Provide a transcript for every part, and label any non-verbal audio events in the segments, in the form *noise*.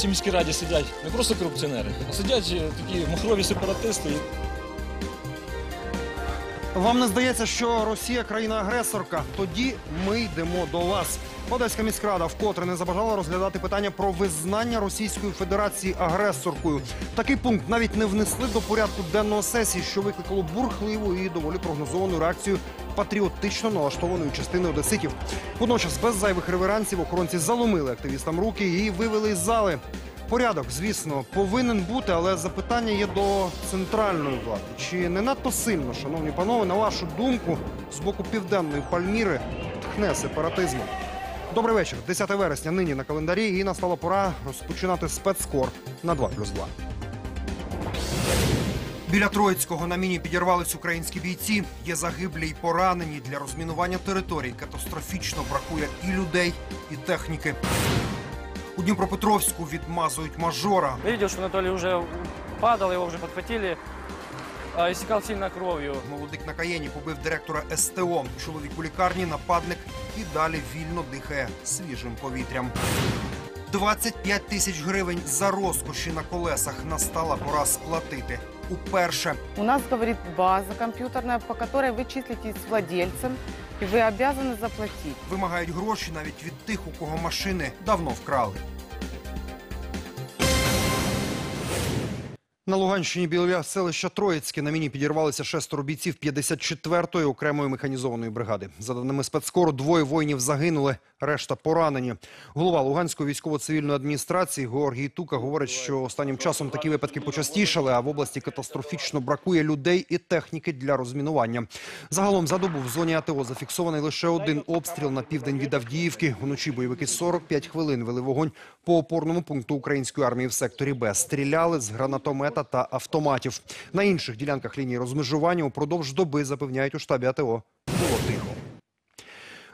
цій міській раді сидять не просто корупціонери, а сидять е, такі махрові сепаратисти. Вам не здається, що Росія країна-агресорка? Тоді ми йдемо до вас. Одеська міськрада вкотре не забажала розглядати питання про визнання Російської Федерації агресоркою. Такий пункт навіть не внесли до порядку денного сесії, що викликало бурхливу і доволі прогнозовану реакцію патріотично налаштованої частини одеситів. Водночас, без зайвих реверансів, охоронці заломили активістам руки і вивели із зали. Порядок, звісно, повинен бути, але запитання є до центральної влади. Чи не надто сильно, шановні панове, на вашу думку, з боку південної Пальміри тхне сепаратизму? Добрий вечір. 10 вересня нині на календарі, і настала пора розпочинати спецкор на 2 плюс 2. Біля Троїцького на міні підірвались українські бійці. Є загиблі й поранені. Для розмінування територій катастрофічно бракує і людей, і техніки. У Дніпропетровську відмазують мажора. Я видел, что Анатолий уже падал, его уже подхватили, а, истекал сильно кровью. Молодик на Каєні побив директора СТО. Чоловік у лікарні, нападник і далі вільно дихає свіжим повітрям. 25 тисяч гривень за розкоші на колесах настала пора сплатити Уперше У нас, говорит, база компьютерная, по которой вы числитесь владельцем, и вы обязаны заплатить. вимагають гроші навіть від тих, у кого машини давно вкрали. На Луганщині біля селища Троїцьке на міні підірвалися шестеро бійців 54-ї окремої механізованої бригади. За даними спецкору, двоє воїнів загинули, решта поранені. Голова Луганської військово-цивільної адміністрації Георгій Тука говорить, що останнім часом такі випадки почастішали, а в області катастрофічно бракує людей і техніки для розмінування. Загалом за добу в зоні АТО зафіксований лише один обстріл на південь від Авдіївки. Вночі бойовики 45 хвилин вели вогонь по опорному пункту української армії в секторі Б. Стріляли з гранатомета та автоматів. На інших ділянках лінії розмежування упродовж доби запевняють у штабі АТО. Було тихо.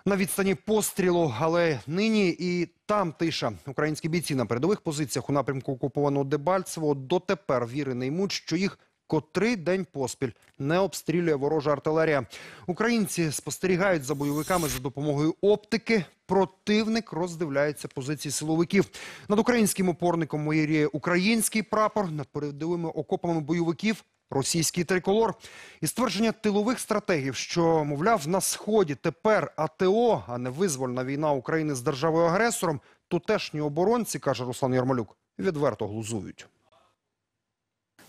На відстані пострілу, але нині і там тиша. Українські бійці на передових позиціях у напрямку окупованого Дебальцево дотепер віри не ймуть, що їх котрий день поспіль не обстрілює ворожа артилерія. Українці спостерігають за бойовиками за допомогою оптики. Противник роздивляється позиції силовиків. Над українським опорником моєріє український прапор, над передовими окопами бойовиків російський триколор. І ствердження тилових стратегів, що, мовляв, на сході тепер АТО, а не визвольна війна України з державою-агресором, тутешні оборонці, каже Руслан Ярмолюк, відверто глузують.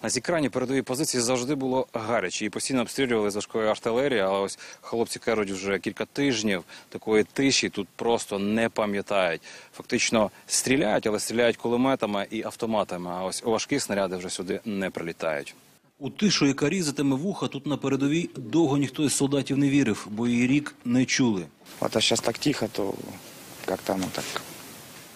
На цій крайній передовій позиції завжди було гаряче і постійно обстрілювали з важкої артилерії. Але ось хлопці кажуть, вже кілька тижнів такої тиші тут просто не пам'ятають. Фактично стріляють, але стріляють кулеметами і автоматами. А ось важкі снаряди вже сюди не прилітають. У тишу, яка різатиме вуха, тут на передовій довго ніхто із солдатів не вірив, бо її рік не чули. А сейчас так тихо, то как-то оно так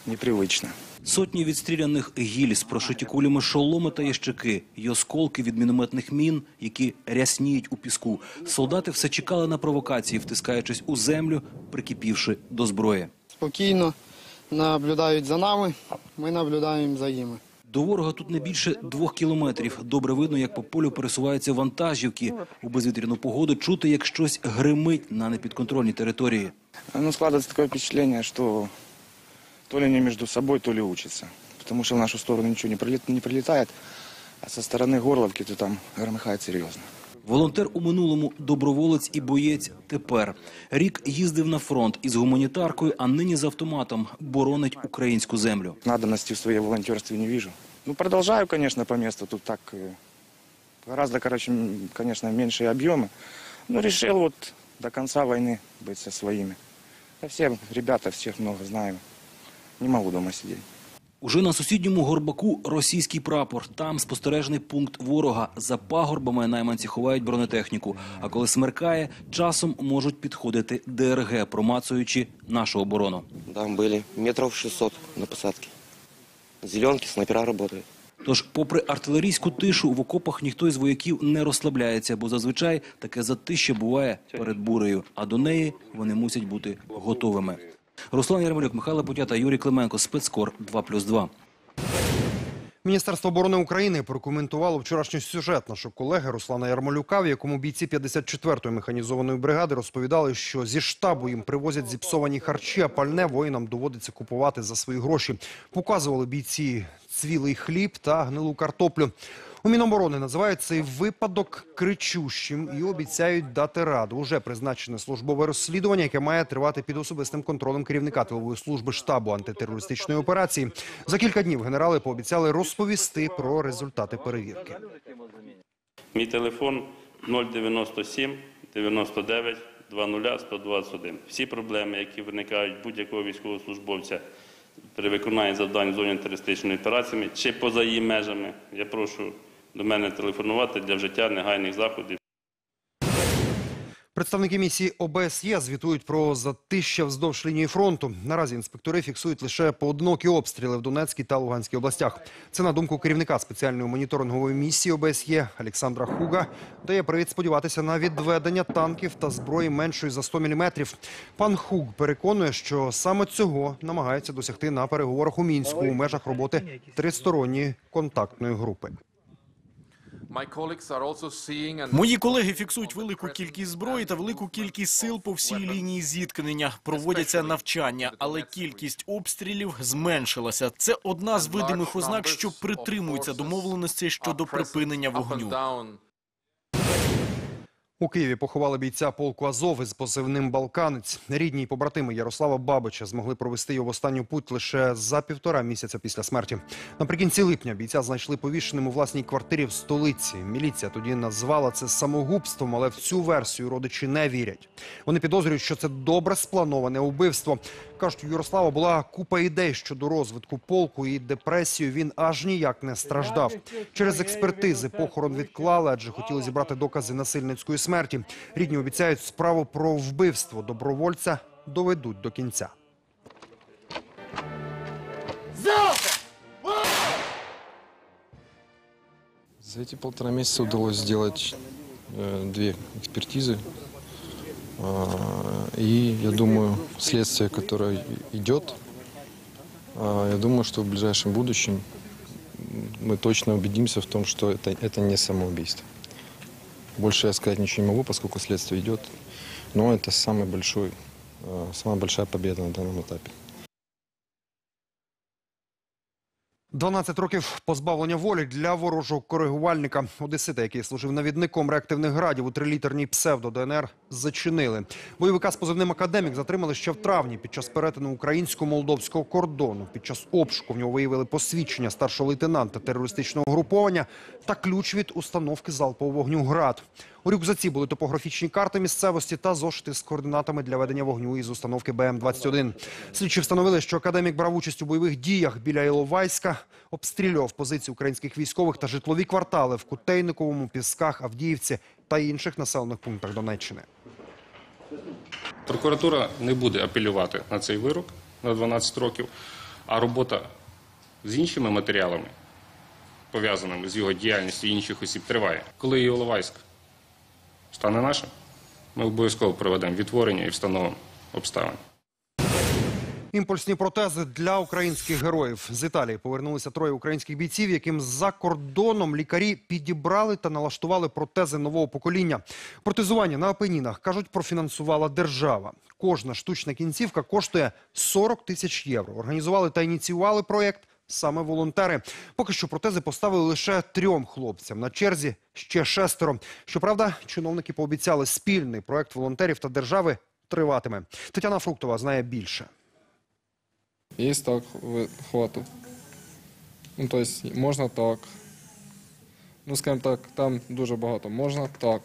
непривычно. Сотні відстріляних гільз, прошиті кулями шоломи та ящики, й осколки від мінометних мін, які рясніють у піску. Солдати все чекали на провокації, втискаючись у землю, прикипівши до зброї. спокійно наблюдають за нами, ми наблюдаємо за ними. До ворога тут не більше двох кілометрів. Добре видно, як по полю пересуваються вантажівки. У безвітряну погоду чути, як щось гримить на непідконтрольній території. Ну, складывается такое впечатление, что то ли они между собой, то ли учатся. Потому что в нашу сторону ничего не, прилет, не прилетает, а со стороны Горловки то там громыхает серьезно. Волонтер у минулому, доброволець і боєць тепер. Рік їздив на фронт із гуманітаркою, а нині з автоматом боронить українську землю. Надобности в своей волонтерстве не вижу. Ну, продолжаю, конечно, по месту. Тут так э, гораздо, короче, м, конечно, меньшие объемы. Но решил вот до конца войны быть со своими. Да все ребята, всех много знаю. Не могу дома сидеть. Уже на сусідньому горбаку російський прапор. Там спостережний пункт ворога. За пагорбами найманці ховають бронетехніку. А коли смеркає, часом можуть підходити ДРГ, промацуючи нашу оборону. Там были метров 600 на посадке. Зеленки, снайпера работают. Тож, попри артилерійську тишу, в окопах ніхто із вояків не розслабляється, бо зазвичай таке затище буває перед бурею, а до неї вони мусять бути готовими. Руслан Ярмолюк, Михайло Путята, Юрій Клименко, спецкор 2+,2. Міністерство оборони України прокоментувало вчорашній сюжет нашого колеги Руслана Ярмолюка, в якому бійці 54-ї механізованої бригади розповідали, що зі штабу їм привозять зіпсовані харчі, а пальне воїнам доводиться купувати за свої гроші. Показували бійці цвілий хліб та гнилу картоплю. У Міноборони називають цей випадок кричущим і обіцяють дати раду. Уже призначене службове розслідування, яке має тривати під особистим контролем керівника тилової служби штабу антитерористичної операції. За кілька днів генерали пообіцяли розповісти про результати перевірки. Мій телефон 097 99 20 121. Всі проблеми, які виникають будь-якого військовослужбовця при виконанні завдань в зоні антитерористичної операції чи поза її межами, я прошу до мене телефонувати для вжиття негайних заходів. Представники місії ОБСЄ звітують про затища вздовж лінії фронту. Наразі інспектори фіксують лише поодинокі обстріли в Донецькій та Луганській областях. Це на думку керівника спеціальної моніторингової місії ОБСЄ Олександра Хуга. Дає привід сподіватися на відведення танків та зброї меншої за 100 мм. Пан Хуг переконує, що саме цього намагається досягти на переговорах у мінську у межах роботи тристоронньої контактної групи. Мої колеги фіксують велику кількість зброї та велику кількість сил по всій лінії зіткнення. Проводяться навчання, але кількість обстрілів зменшилася. Це одна з видимих ознак, що притримуються домовленості щодо припинення вогню. У Києві поховали бійця полку Азов із позивним «Балканець». Рідні побратими Ярослава Бабича змогли провести його в останню путь лише за півтора місяця після смерті. Наприкінці липня бійця знайшли повішеним у власній квартирі в столиці. Міліція тоді назвала це самогубством, але в цю версію родичі не вірять. Вони підозрюють, що це добре сплановане убивство Кажуть, у Ярослава була купа ідей щодо розвитку полку і депресію він аж ніяк не страждав. Через експертизи похорон відклали, адже хотіли зібрати докази насильницької смерті. Рідні обіцяють справу про вбивство добровольця доведуть до кінця. За эти полтора месяца удалось сделать э, две экспертизы. А, И я думаю, следствие, которое идет, а, я думаю, что в ближайшем будущем мы точно убедимся в том, что это, это не самоубийство. Больше я сказать ничего не могу, поскольку следствие идет. Но это самый большой, э, самая большая победа на данном этапе. 12 років позбавлення волі для ворожого коригувальника. Одесита, який служив навідником реактивних градів у трилітерній псевдо-ДНР, зачинили. Бойовика з позивним «Академік» затримали ще в травні під час перетину українсько-молдовського кордону. Під час обшуку в нього виявили посвідчення старшого лейтенанта терористичного груповання та ключ від установки залпового вогню «Град». У рюкзаці були топографічні карти місцевості та зошити з координатами для ведення вогню із установки БМ-21. Слідчі встановили, що академік брав участь у бойових діях біля Іловайська, обстрілював позиції українських військових та житлові квартали в Кутейниковому, Пісках, Авдіївці та інших населених пунктах Донеччини. Прокуратура не буде апелювати на цей вирок на 12 років, а робота з іншими матеріалами, пов'язаними з його діяльністю інших осіб, триває. Коли Іловайськ стане нашим, ми обов'язково проведемо відтворення і встановимо обставини. Імпульсні протези для українських героїв з Італії повернулися троє українських бійців, яким за кордоном лікарі підібрали та налаштували протези нового покоління. Протезування на апенінах кажуть, профінансувала держава. Кожна штучна кінцівка коштує 40 тисяч євро. Організували та ініціювали проєкт саме волонтери. Поки що протези поставили лише трьом хлопцям. На черзі ще шестеро. Щоправда, чиновники пообіцяли спільний проєкт волонтерів та держави триватиме. Тетяна Фруктова знає більше. Є так хвату. Ну, тобто, можна так. Ну, скажімо так, там дуже багато. Можна так.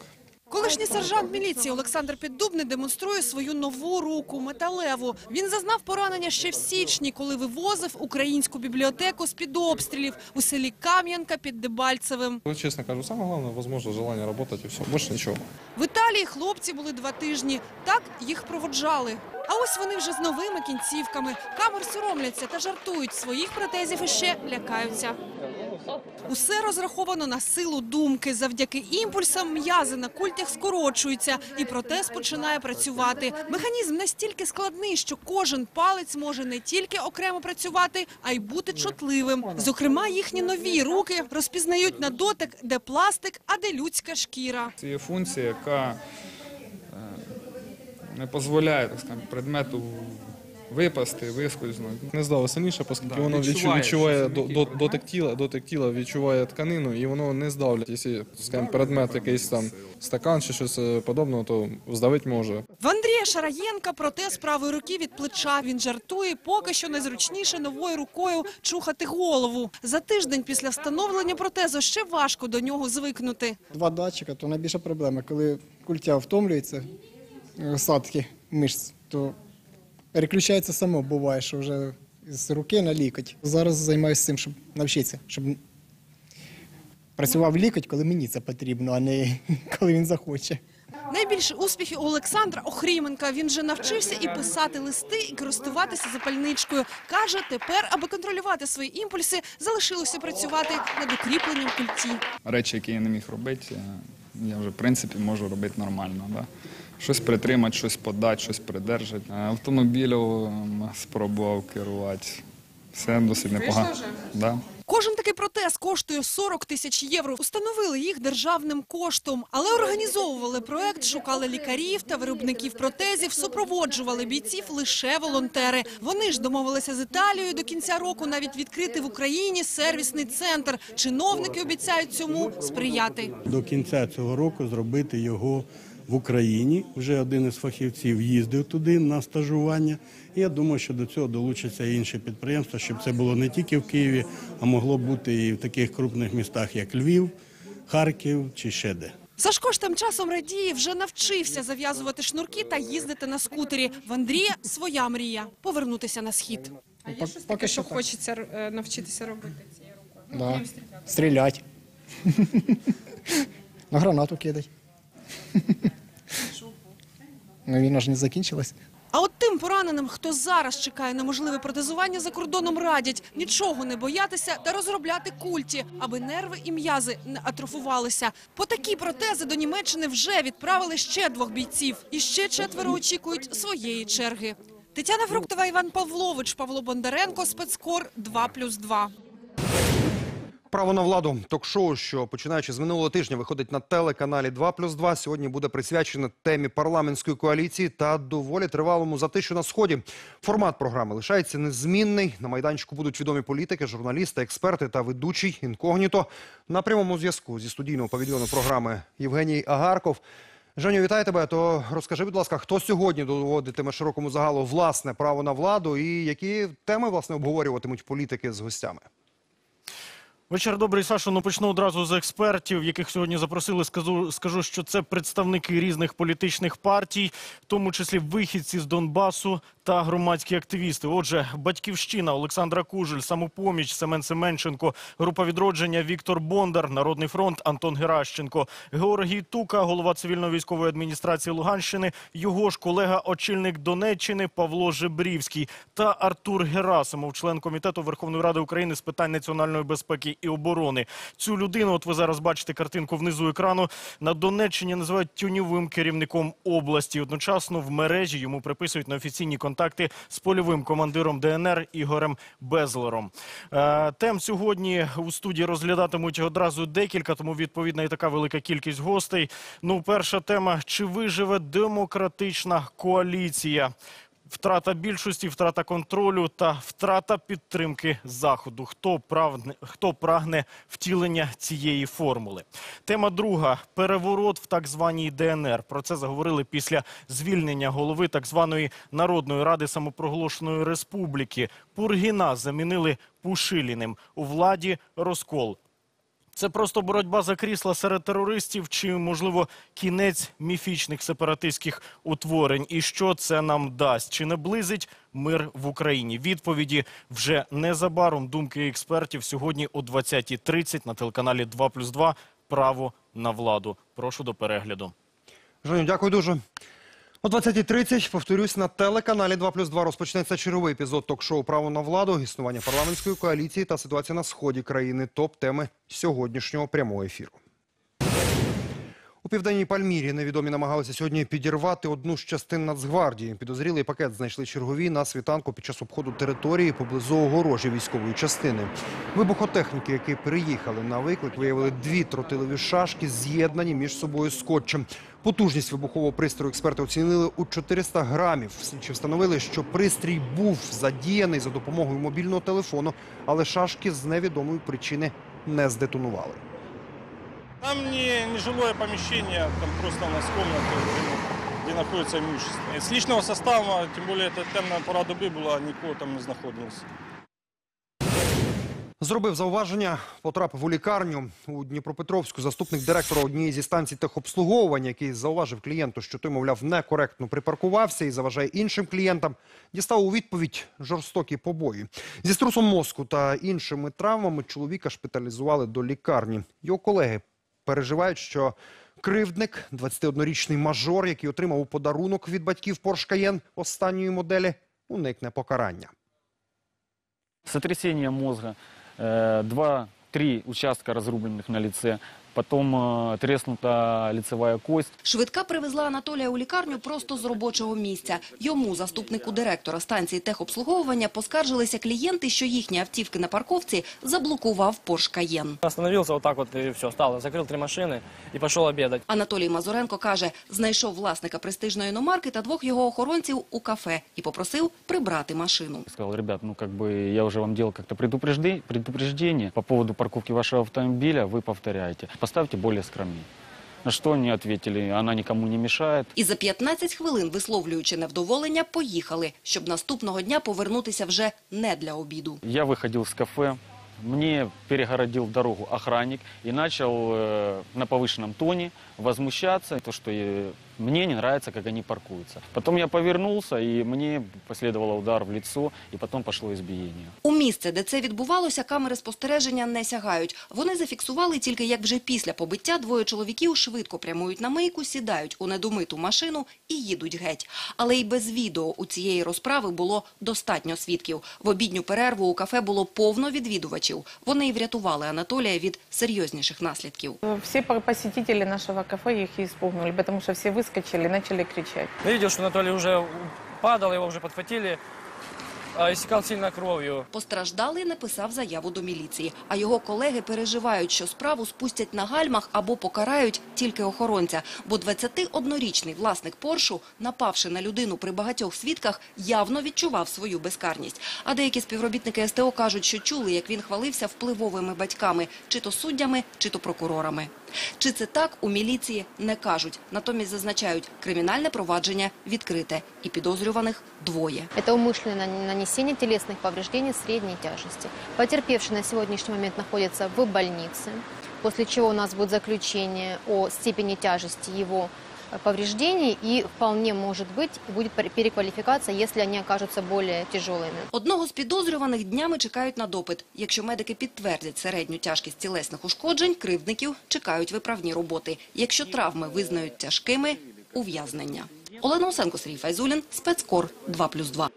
Колишній сержант міліції Олександр Піддубний демонструє свою нову руку металеву. Він зазнав поранення ще в січні, коли вивозив українську бібліотеку з під обстрілів у селі Кам'янка під Дебальцевим. Ну, чесно кажу, саме головне, можливо, желання працювати і все. Більше нічого. В Італії хлопці були два тижні. Так їх проводжали. А ось вони вже з новими кінцівками. Камер соромляться та жартують. Своїх протезів іще лякаються. Усе розраховано на силу думки. Завдяки імпульсам м'язи на культях скорочуються, і протез починає працювати. Механізм настільки складний, що кожен палець може не тільки окремо працювати, а й бути чутливим. Зокрема, їхні нові руки розпізнають на дотик, де пластик, а де людська шкіра. Це є функція, яка е, не дозволяє так сказати, предмету випасти, вискользнути. Не здало сильніше, оскільки Да, воно відчуває, відчуває, відчуває до, до, дотик тіла, дотик тіла відчуває тканину і воно не здавлять. Якщо скажімо, предмет якийсь там стакан чи щось е, подобного, то здавити може. В Андрія Шараєнка протез правої руки від плеча. Він жартує, поки що найзручніше новою рукою чухати голову. За тиждень після встановлення протезу ще важко до нього звикнути. Два датчика, то найбільша проблема. Коли культя втомлюється, е, осадки мишць, то переключається само, буває, що вже з руки на лікоть. Зараз займаюся цим, щоб навчитися, щоб працював лікоть, коли мені це потрібно, а не *laughs* коли він захоче. Найбільше успіхів у Олександра Охріменка. Він вже навчився і писати листи, і користуватися запальничкою. Каже, тепер, аби контролювати свої імпульси, залишилося працювати над укріпленням культі. Речі, які я не міг робити, я вже в принципі можу робити нормально. Да? Щось притримати, щось подати, щось придержати. Автомобілем спробував керувати. Все досить непогано. Да. Кожен такий протез коштує 40 тисяч євро. Установили їх державним коштом, але організовували проект, шукали лікарів та виробників протезів, супроводжували бійців лише волонтери. Вони ж домовилися з Італією до кінця року навіть відкрити в Україні сервісний центр. Чиновники обіцяють цьому сприяти. До кінця цього року зробити його в Україні. Вже один із фахівців їздив туди на стажування. І я думаю, що до цього долучаться і інші підприємства, щоб це було не тільки в Києві, а могло бути і в таких крупних містах, як Львів, Харків чи ще де. Сашко ж тим часом радіє, вже навчився зав'язувати шнурки та їздити на скутері. В Андрія своя мрія повернутися на схід. А є щось таке, що хочеться е, навчитися робити цією рукою? Да. Стрілять. *laughs* На гранату кидать. Ну, війна ж не закінчилась. А от тим пораненим, хто зараз чекає на можливе протезування за кордоном, радять нічого не боятися та розробляти культі, аби нерви і м'язи не атрофувалися. По такі протези до Німеччини вже відправили ще двох бійців, і ще четверо очікують своєї черги. Тетяна Фруктова, Іван Павлович, Павло Бондаренко, спецкор 2+,2. Право на владу ток-шоу, що починаючи з минулого тижня виходить на телеканалі 2+,2, сьогодні буде присвячене темі парламентської коаліції та доволі тривалому затищу на сході. Формат програми лишається незмінний. На майданчику будуть відомі політики, журналісти, експерти та ведучий інкогніто. На прямому зв'язку зі студійного павільйону програми Євгеній Агарков. Женю, вітаю тебе. То розкажи, будь ласка, хто сьогодні доводитиме широкому загалу власне право на владу і які теми власне обговорюватимуть політики з гостями? Вечір добрий, Сашо. Ну почну одразу з експертів, яких сьогодні запросили. Скажу, скажу, що це представники різних політичних партій, в тому числі вихідці з Донбасу та громадські активісти. Отже, батьківщина Олександра Кужель, самопоміч Семен Семенченко, група відродження Віктор Бондар, Народний фронт Антон Геращенко, Георгій Тука, голова цивільно-військової адміністрації Луганщини, його ж колега, очільник Донеччини Павло Жебрівський та Артур Герасимов, член комітету Верховної Ради України з питань національної безпеки і оборони. Цю людину, от ви зараз бачите картинку внизу екрану, на Донеччині називають тюньовим керівником області. Одночасно в мережі йому приписують неофіційні контакти з польовим командиром ДНР Ігорем Безлером. Е, тем сьогодні у студії розглядатимуть одразу декілька, тому відповідна і така велика кількість гостей. Ну, перша тема: чи виживе демократична коаліція? Втрата більшості, втрата контролю та втрата підтримки заходу. Хто прагне, хто прагне втілення цієї формули? Тема друга переворот в так званій ДНР. Про це заговорили після звільнення голови так званої Народної ради самопроголошеної республіки. Пургіна замінили Пушиліним у владі розкол. Це просто боротьба за крісла серед терористів, чи можливо кінець міфічних сепаратистських утворень? І що це нам дасть? Чи наблизить мир в Україні? Відповіді вже незабаром. Думки експертів сьогодні о 20.30 на телеканалі 2+,2 Право на владу. Прошу до перегляду. Женю, дякую дуже. О 20.30, повторюсь, на телеканалі 2 плюс 2 розпочнеться черговий епізод ток-шоу «Право на владу», існування парламентської коаліції та ситуація на сході країни. Топ-теми сьогоднішнього прямого ефіру. У південній Пальмірі невідомі намагалися сьогодні підірвати одну з частин Нацгвардії. Підозрілий пакет знайшли чергові на світанку під час обходу території поблизу огорожі військової частини. Вибухотехніки, які приїхали на виклик, виявили дві тротилові шашки, з'єднані між собою скотчем. Потужність вибухового пристрою експерти оцінили у 400 грамів. Слідчі встановили, що пристрій був задіяний за допомогою мобільного телефону, але шашки з невідомої причини не здетонували. Там не, не жилое помещение, там просто у нас комната, где, находится имущество. С личного состава, тем более это темная пора доби була, нікого там не знаходилось. Зробив зауваження, потрапив у лікарню у Дніпропетровську. Заступник директора однієї зі станцій техобслуговування, який зауважив клієнту, що той, мовляв, некоректно припаркувався і заважає іншим клієнтам, дістав у відповідь жорстокі побої. Зі струсом мозку та іншими травмами чоловіка шпиталізували до лікарні. Його колеги переживають, що кривдник, 21-річний мажор, який отримав у подарунок від батьків Porsche Cayenne останньої моделі, уникне покарання. Сотрясение мозга, э, два-три участка разрубленных на лице, потом э, треснута лицевая кость. Швидка привезла Анатолія у лікарню просто з робочого місця. Йому, заступнику директора станції техобслуговування, поскаржилися клієнти, що їхні автівки на парковці заблокував Porsche Cayenne. Остановился вот так вот и все, стал, закрыл три машины и пошел обедать. Анатолій Мазуренко каже, знайшов власника престижної іномарки та двох його охоронців у кафе і попросив прибрати машину. Сказал, ребят, ну как бы я уже вам делал как-то предупреждение, предупреждение по поводу парковки вашего автомобиля, вы повторяете. Поставьте более скромнее. На что они ответили, она никому не мешает. І за 15 хвилин, висловлюючи невдоволення, поїхали, щоб наступного дня повернутися вже не для обіду. Я выходил с кафе, мне перегородил дорогу охранник и начал э, на повышенном тоне возмущаться, то, что мне не нравится, как они паркуются. Потом я повернулся, и мне последовал удар в лицо, и потом пошло избиение. У місце, де це відбувалося, камери спостереження не сягають. Вони зафіксували тільки, як вже після побиття двоє чоловіків швидко прямують на мийку, сідають у недомиту машину і їдуть геть. Але й без відео у цієї розправи було достатньо свідків. В обідню перерву у кафе було повно відвідувачів. Вони й врятували Анатолія від серйозніших наслідків. Все по- посетители нашего кафе их и испугнули, потому что все выскочили и начали кричать. Я видел, что Анатолий уже падал, его уже подхватили, истекал сильно кровью. Постраждалий написав заяву до міліції, а його колеги переживають, що справу спустять на гальмах або покарають тільки охоронця. Бо 21-річний власник Поршу, напавши на людину при багатьох свідках, явно відчував свою безкарність. А деякі співробітники СТО кажуть, що чули, як він хвалився впливовими батьками, чи то суддями, чи то прокурорами. Чи це так, у міліції не кажуть. Натомість зазначають, кримінальне провадження відкрите і підозрюваних двоє. Это умышленное нанесение телесных повреждений средней тяжести. Потерпевший на сегодняшний момент находится в больнице, после чего у нас будет заключение о степени тяжести его э, повреждений и вполне может быть будет пер- переквалификация, если они окажутся более тяжелыми. Одного з підозрюваних днями чекають на допит. Якщо медики підтвердять середню тяжкість тілесних ушкоджень, кривдників чекають виправні роботи. Якщо травми визнають тяжкими – ув'язнення. Олена Осенко, Сергій Файзулін, спецкор 2+,2.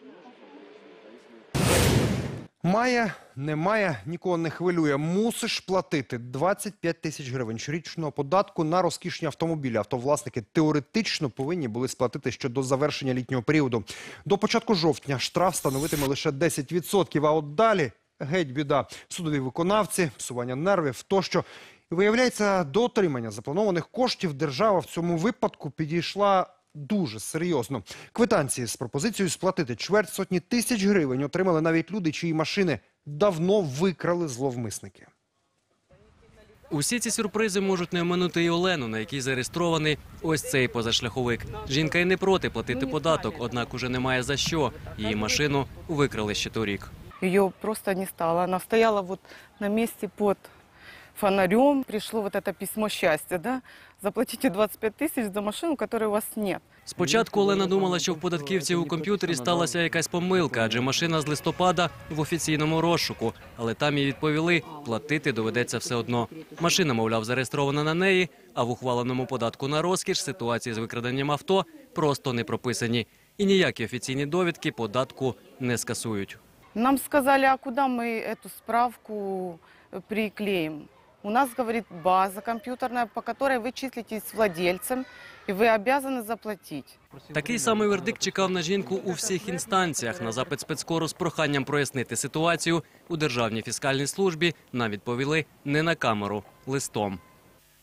Має, немає, нікого не хвилює. Мусиш платити 25 тисяч гривень щорічного податку на розкішні автомобілі. Автовласники теоретично повинні були сплатити ще до завершення літнього періоду. До початку жовтня штраф становитиме лише 10%, а от далі геть біда. Судові виконавці, псування нервів тощо. Виявляється, до отримання запланованих коштів держава в цьому випадку підійшла дуже серйозно. Квитанції з пропозицією сплатити чверть сотні тисяч гривень отримали навіть люди, чиї машини давно викрали зловмисники. Усі ці сюрпризи можуть не оминути і Олену, на якій зареєстрований ось цей позашляховик. Жінка й не проти платити податок, однак уже немає за що. Її машину викрали ще торік. Ее просто не стало. Она стояла вот на месте под фонарем. Пришло вот это письмо счастья, да? заплатите 25 тысяч за машину, которой у вас нет. Спочатку Олена думала, що в податківців у комп'ютері сталася якась помилка, адже машина з листопада в офіційному розшуку. Але там їй відповіли, платити доведеться все одно. Машина, мовляв, зареєстрована на неї, а в ухваленому податку на розкіш ситуації з викраденням авто просто не прописані. І ніякі офіційні довідки податку не скасують. Нам сказали, а куда мы эту справку э, приклеим? У нас, говорит, база компьютерная, по которой вы числитесь владельцем, и вы обязаны заплатить. Такий самий вердикт чекав на жінку у всіх інстанціях. На запит спецкору з проханням прояснити ситуацію у Державній фіскальній службі нам відповіли не на камеру, листом.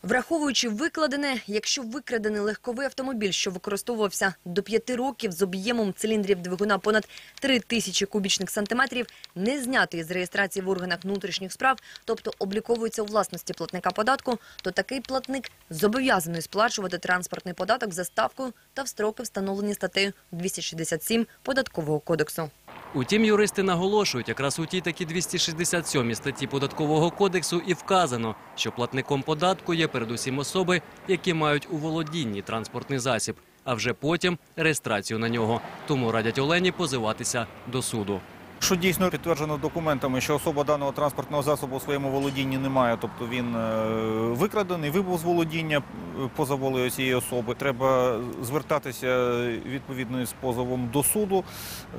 Враховуючи викладене, якщо викрадений легковий автомобіль, що використовувався до 5 років з об'ємом циліндрів двигуна понад 3 тисячі кубічних сантиметрів, не знятий з реєстрації в органах внутрішніх справ, тобто обліковується у власності платника податку, то такий платник зобов'язаний сплачувати транспортний податок за ставкою та в строки, встановлені статтею 267 Податкового кодексу. Утім, юристи наголошують, якраз у тій такі 267 статті податкового кодексу і вказано, що платником податку є передусім особи, які мають у володінні транспортний засіб, а вже потім реєстрацію на нього. Тому радять Олені позиватися до суду. Що дійсно підтверджено документами, що особа даного транспортного засобу у своєму володінні немає, тобто він е, викрадений, вибув з володіння е, поза волею цієї особи. Треба звертатися відповідно з позовом до суду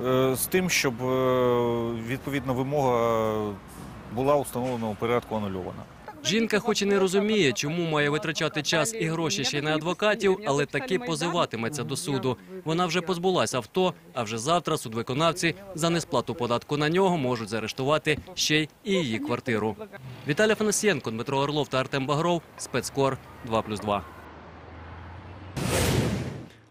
е, з тим, щоб е, відповідна вимога була установлена у порядку анульована. Жінка, хоч і не розуміє, чому має витрачати час і гроші ще й на адвокатів, але таки позиватиметься до суду. Вона вже позбулася авто, а вже завтра судвиконавці за несплату податку на нього можуть заарештувати ще й і її квартиру. Віталій Фанасієнко, Дмитро Орлов та Артем Багров. Спецкор 2+,2.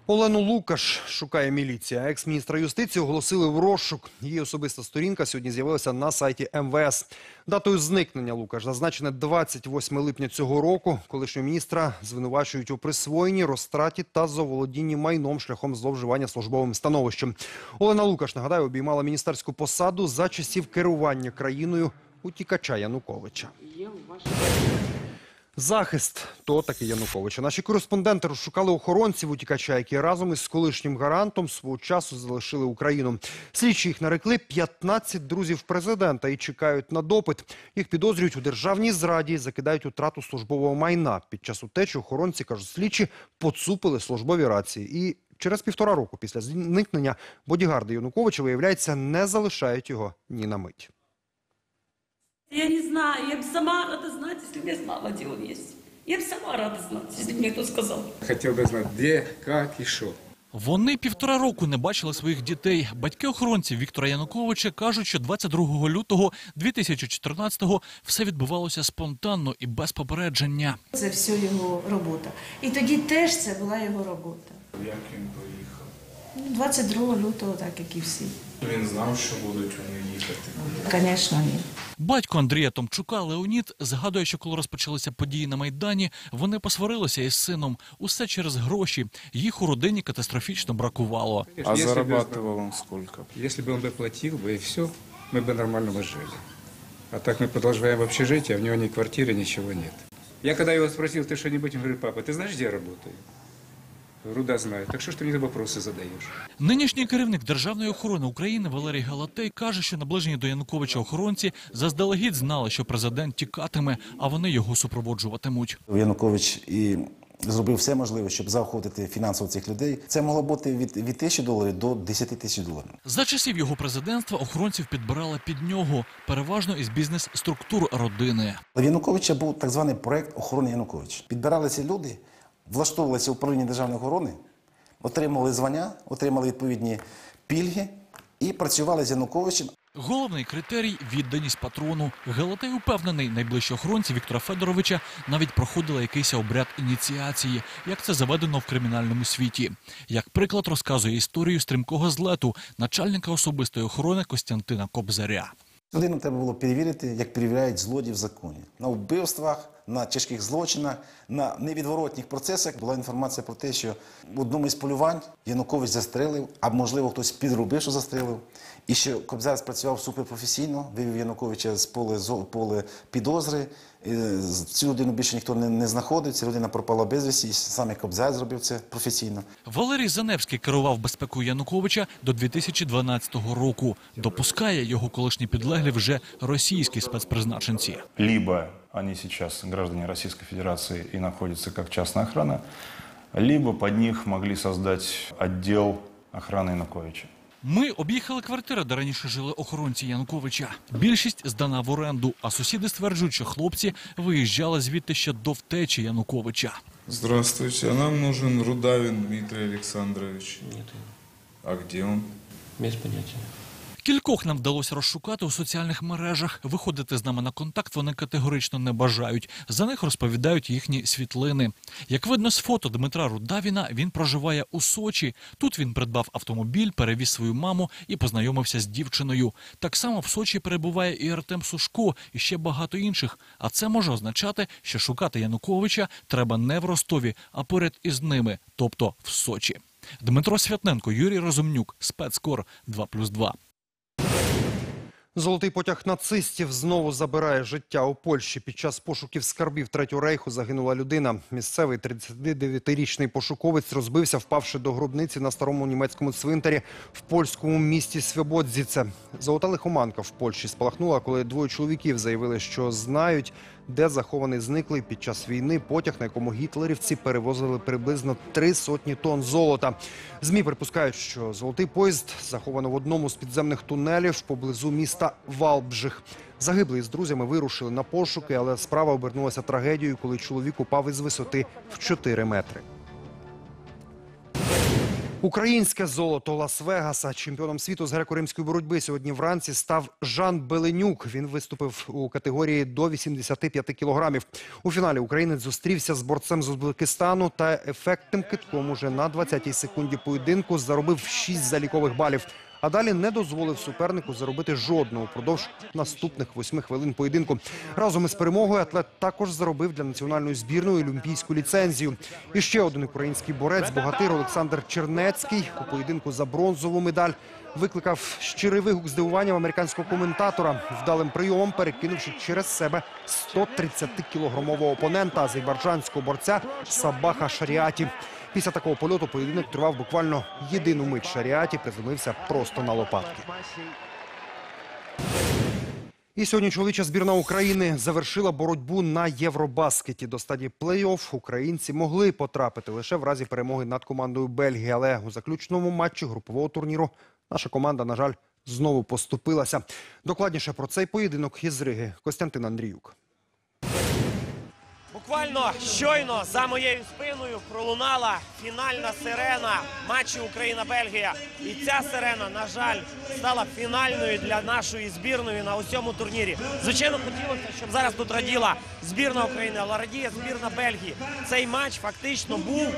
Олену Лукаш шукає міліція. Екс-міністра юстиції оголосили в розшук. Її особиста сторінка сьогодні з'явилася на сайті МВС. Датою зникнення Лукаш зазначене 28 липня цього року. Колишнього міністра звинувачують у присвоєнні, розтраті та заволодінні майном шляхом зловживання службовим становищем. Олена Лукаш, нагадаю, обіймала міністерську посаду за часів керування країною утікача Януковича. Захист то таки Януковича. Наші кореспонденти розшукали охоронців утікача, які разом із колишнім гарантом свого часу залишили Україну. Слідчі їх нарекли 15 друзів президента і чекають на допит. Їх підозрюють у державній зраді, закидають утрату службового майна. Під час утечі охоронці кажуть, слідчі поцупили службові рації. І через півтора року після зникнення бодігарди Януковича виявляється не залишають його ні на мить. Я не знаю, я бы сама рада знать, если бы я знала, где он есть. Я бы сама рада знать, если бы мне кто сказал. Хотел бы знать, где, как и что. Вони півтора року не бачили своїх дітей. Батьки охоронців Віктора Януковича кажуть, що 22 лютого 2014-го все відбувалося спонтанно і без попередження. Це все його робота. І тоді теж це була його робота. Як він поїхав? 22 лютого, так як і всі. Він знав, що будуть вони їхати. Звісно, ні. Батько Андрія Томчука Леонід згадує, що коли розпочалися події на майдані, вони посварилися із сином. Усе через гроші. Їх у родині катастрофічно бракувало. А зарабатывал он сколько? Если бы он бы платил бы и все, мы бы нормально бы жили. А так мы продолжаем в общежитии, а у него ни квартиры, ничего нет. Я когда его спросил, ты что-нибудь, он говорит, папа, ты знаешь, где я работаю? Руда знаю. Так что ж ты мне вопросы задаешь? Нинішній керівник Державної охорони України Валерій Галатей каже, що наближені до Януковича охоронці заздалегідь знали, що президент тікатиме, а вони його супроводжуватимуть. Янукович і зробив все можливе, щоб заохотити фінансово цих людей. Це могло бути від, від тисячі доларів до 10 тисяч доларів. За часів його президентства охоронців підбирали під нього, переважно із бізнес-структур родини. У Януковича був так званий проект охорони Януковича. Підбиралися люди, влаштовувалися в управління державної охорони, отримали звання, отримали відповідні пільги і працювали з Януковичем. Головний критерій відданість патрону. Галатей упевнений, найближчі охоронці Віктора Федоровича навіть проходили якийсь обряд ініціації, як це заведено в кримінальному світі. Як приклад розказує історію стрімкого злету начальника особистої охорони Костянтина Кобзаря. Людину треба було перевірити, як перевіряють злодії в законі. На вбивствах, на тяжких злочинах, на невідворотних процесах була інформація про те, що в одному із полювань Янукович застрелив, а можливо хтось підробив, що застрелив. І що Кобзар спрацював суперпрофесійно, вивів Януковича з поле, з поле підозри, Цю людину більше ніхто не, не знаходив, ця людина пропала безвісті, саме Кобзар зробив це професійно. Валерій Заневський керував безпекою Януковича до 2012 року. Допускає його колишні підлеглі вже російські спецпризначенці. Либо они сейчас граждане Российской Федерации и находятся как частная охрана, либо под них могли создать отдел охраны Януковича. Ми об'їхали квартиру, де раніше жили охоронці Януковича. Більшість здана в оренду, а сусіди стверджують, що хлопці виїжджали звідти ще до втечі Януковича. Здравствуйте, а нам нужен Рудавин Дмитрий Александрович. Нет, А где он? без понятия. Кількох нам вдалося розшукати у соціальних мережах. Виходити з нами на контакт вони категорично не бажають. За них розповідають їхні світлини. Як видно з фото Дмитра Рудавіна, він проживає у Сочі. Тут він придбав автомобіль, перевіз свою маму і познайомився з дівчиною. Так само в Сочі перебуває і Артем Сушко, і ще багато інших. А це може означати, що шукати Януковича треба не в Ростові, а поряд із ними, тобто в Сочі. Дмитро Святненко, Юрій Розумнюк, спецкор 2+,2. Золотий потяг нацистів знову забирає життя у Польщі. Під час пошуків скарбів Третього рейху загинула людина. Місцевий 39-річний пошуковець розбився, впавши до гробниці на старому німецькому цвинтарі в польському місті Свободзіце. Золота лихоманка в Польщі спалахнула, коли двоє чоловіків заявили, що знають, де захований зниклий під час війни потяг, на якому гітлерівці перевозили приблизно три сотні тонн золота. Змі припускають, що золотий поїзд заховано в одному з підземних тунелів поблизу міста Валбжих. Загиблий з друзями вирушили на пошуки, але справа обернулася трагедією, коли чоловік упав із висоти в 4 метри. Українське золото Лас-Вегаса чемпіоном світу з греко-римської боротьби сьогодні вранці став Жан Беленюк. Він виступив у категорії до 85 кілограмів. У фіналі українець зустрівся з борцем з Узбекистану та ефектним китком уже на 20-й секунді поєдинку заробив 6 залікових балів. А далі не дозволив супернику заробити жодного впродовж наступних восьми хвилин поєдинку. Разом із перемогою атлет також заробив для національної збірної олімпійську ліцензію. І ще один український борець, богатир Олександр Чернецький у поєдинку за бронзову медаль викликав щирий вигук здивування в американського коментатора, вдалим прийомом перекинувши через себе 130-кілограмового опонента азербайджанського борця Сабаха Шаріаті. Після такого польоту поєдинок тривав буквально єдину мить. Шаріаті приземлився просто на лопатки. І сьогодні чоловіча збірна України завершила боротьбу на Євробаскеті. До стадії плей-офф українці могли потрапити лише в разі перемоги над командою Бельгії. Але у заключному матчі групового турніру наша команда, на жаль, знову поступилася. Докладніше про цей поєдинок із Риги Костянтин Андріюк. Буквально щойно за моєю спиною пролунала фінальна сирена матчу Україна-Бельгія. І ця сирена, на жаль, стала фінальною для нашої збірної на усьому турнірі. Звичайно, хотілося, щоб зараз тут раділа збірна України, але радіє збірна Бельгії. Цей матч фактично був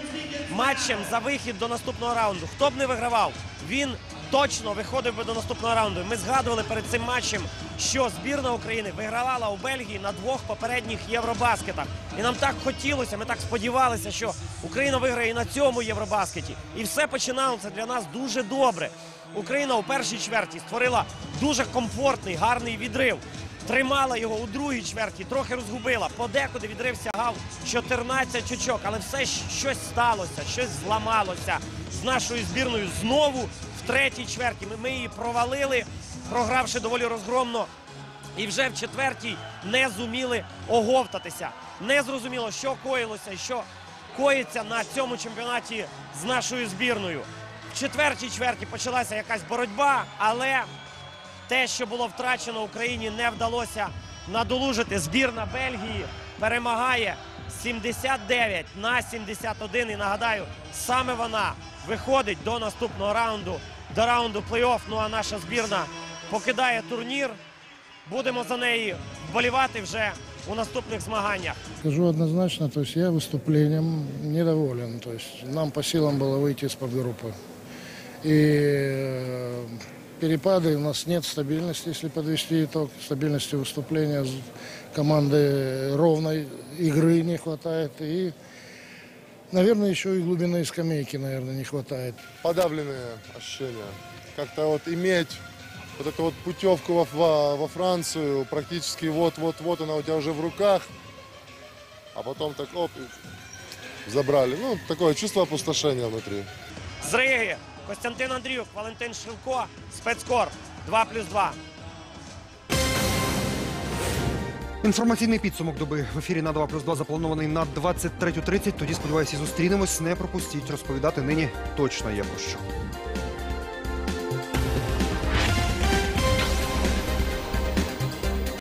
матчем за вихід до наступного раунду. Хто б не вигравав, він точно виходив би до наступного раунду. Ми згадували перед цим матчем, що збірна України вигравала у Бельгії на двох попередніх євробаскетах. І нам так хотілося, ми так сподівалися, що Україна виграє і на цьому євробаскеті. І все починалося для нас дуже добре. Україна у першій чверті створила дуже комфортний, гарний відрив. Тримала його у другій чверті, трохи розгубила. Подекуди відрив сягав 14 очок, але все щось сталося, щось зламалося з нашою збірною знову третій чверті. Ми, її провалили, програвши доволі розгромно. І вже в четвертій не зуміли оговтатися. Не зрозуміло, що коїлося, що коїться на цьому чемпіонаті з нашою збірною. В четвертій чверті почалася якась боротьба, але те, що було втрачено Україні, не вдалося надолужити. Збірна Бельгії перемагає 79 на 71. І нагадаю, саме вона виходить до наступного раунду, до раунду плей-офф. Ну а наша збірна покидає турнір. Будемо за неї вболівати вже у наступних змаганнях. Скажу однозначно, то есть я выступлением недоволен. То есть нам по силам было выйти из-под группы. И э, перепады у нас нет стабильности, если подвести итог. Стабильности выступления с- команды ровной игры не хватает. И, наверное, еще и глубины скамейки, наверное, не хватает. подавленные ощущения. Как-то вот иметь вот эту вот путевку во, во, во Францию, практически вот-вот-вот она у тебя уже в руках, а потом так оп, забрали. Ну, такое чувство опустошения внутри. З Риги Костянтин Андріюк, Валентин Шилко, спецкор 2 плюс 2. Інформаційний підсумок доби в ефірі на 2 плюс 2 запланований на 23.30. Тоді, сподіваюся, зустрінемось. Не пропустіть. Розповідати нині точно є про що.